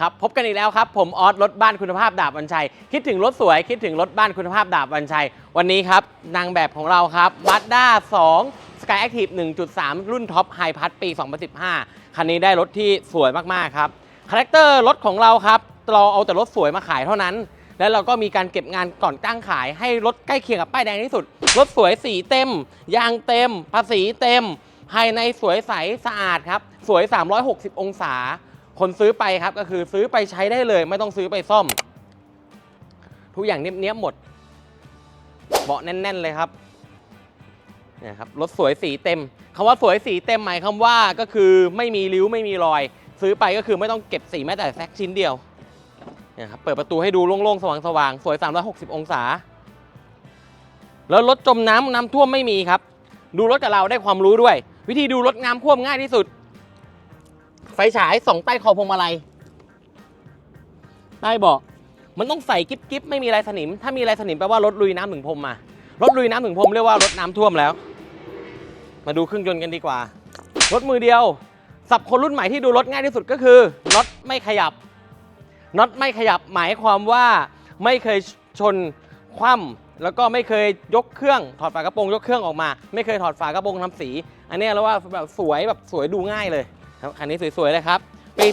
ครับพบกันอีกแล้วครับ ผมออสรถบ้านคุณภาพดาบวันชัย คิดถึงรถสวยคิดถึงรถบ้านคุณภาพดาบวันชัย วันนี้ครับ นางแบบของเราครับ Mazda 2 Sky Active 1.3 รุ่นท็อปไฮพัดปี 2015 คันนี้ได้รถที่สวยมากๆครับคาแรคเตอร์รถของเราครับ เราเอาแต่รถสวยมาขายเท่านั้น แล้วเราก็มีการเก็บงานก่อนตั้งขายให้รถใกล้เคียงกับป้ายแดงที่สุด รถสวยสีเต็ม ยางเต็ม ภาษีเต็ม ภายในสวยใสสะอาดครับสวย 360 องศา คนซื้อไปครับก็คือซื้อไปใช้ได้เลย ไม่ต้องซื้อไปซ่อม ทุกอย่างเนี้ยบๆหมดเบาะแน่น ๆ เลยครับเนี่ยครับรถสวยสีเต็มคำว่าสวยสีเต็มหมายคำว่าก็คือไม่มีริ้วไม่มีรอย ซื้อไปก็คือไม่ต้องเก็บสีแม้แต่แซกชิ้นเดียวเนี่ยครับเปิดประตูให้ดูโล่งๆ สว่างๆ สวย 360 องศา แล้วรถจมน้ำน้ำท่วมไม่มีครับ ดูรถกับเราได้ความรู้ด้วย วิธีดูรถน้ำท่วมง่ายที่สุด ไฟฉายสองใต้คอพวงมาลัยใต้เบาะมันต้องใส่กิ๊บกิ๊บไม่มีลายสนิม ถ้ามีลายสนิมแปลว่ารถลุยน้ำถึงพรมมารถลุยน้ำถึงพรมเรียกว่ารถน้ำท่วมแล้ว มาดูเครื่องยนต์กันดีกว่า รถมือเดียวสับคนรุ่นใหม่ที่ดูรถง่ายที่สุดก็คือน็อตไม่ขยับน็อตไม่ขยับหมายความว่าไม่เคยชนคว่ำแล้วก็ไม่เคยยกเครื่องถอดฝากระโปรงยกเครื่องออกมา ไม่เคยถอดฝากระโปรงทำสี อันนี้เราว่าแบบสวยแบบสวยดูง่ายเลย คันนี้สวยๆเลยครับ ปี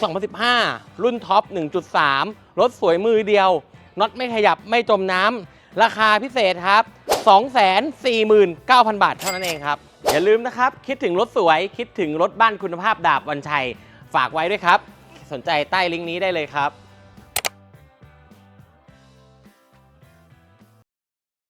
2015 รุ่นท็อป 1.3 รถสวยมือเดียว น็อตไม่ขยับไม่จมน้ำ ราคาพิเศษครับ 249,000 บาทเท่านั้นเองครับ อย่าลืมนะครับ คิดถึงรถสวย คิดถึงรถบ้านคุณภาพดาบวันชัย ฝากไว้ด้วยครับ สนใจใต้ลิงก์นี้ได้เลยครับ